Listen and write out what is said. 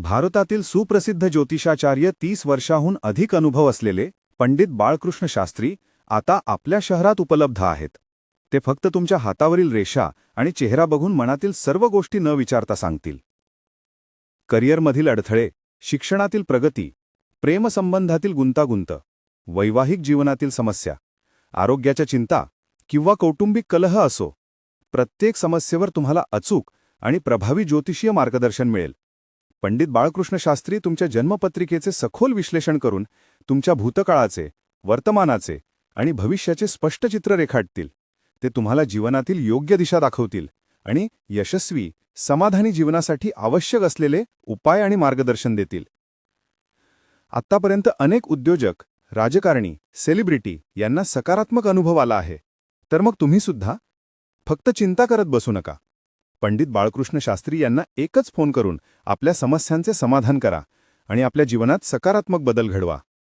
भारतातील सुप्रसिद्ध ज्योतिषाचार्य तीस वर्षाहून अधिक अनुभव असलेले पंडित बाळकृष्ण शास्त्री आता आपल्या शहरात उपलब्ध आहेत. ते फक्त तुमच्या हातावरील रेषा आणि चेहरा बघून मनातील सर्व गोष्टी न विचारता सांगतील. करिअरमधील अडथळे शिक्षणातील प्रगती प्रेमसंबंधातील गुंतागुंत वैवाहिक जीवनातील समस्या आरोग्याच्या चिंता किंवा कौटुंबिक कलह असो प्रत्येक समस्येवर तुम्हाला अचूक आणि प्रभावी ज्योतिषीय मार्गदर्शन मिळेल. पंडित बाळकृष्ण शास्त्री तुमच्या जन्मपत्रिकेचे सखोल विश्लेषण करून तुमच्या भूतकाळाचे वर्तमानाचे आणि भविष्याचे स्पष्ट चित्र रेखाटतील. ते तुम्हाला जीवनातील योग्य दिशा दाखवतील आणि यशस्वी समाधानी जीवनासाठी आवश्यक असलेले उपाय आणि मार्गदर्शन देतील. आत्तापर्यंत अनेक उद्योजक राजकारणी सेलिब्रिटी यांना सकारात्मक अनुभव आला आहे. तर मग तुम्ही सुद्धा फक्त चिंता करत बसू नका. पंडित बाळकृष्ण शास्त्री यांना एकच फोन करून आपल्या समस्यांचे समाधान करा आणि आपल्या जीवनात सकारात्मक बदल घडवा.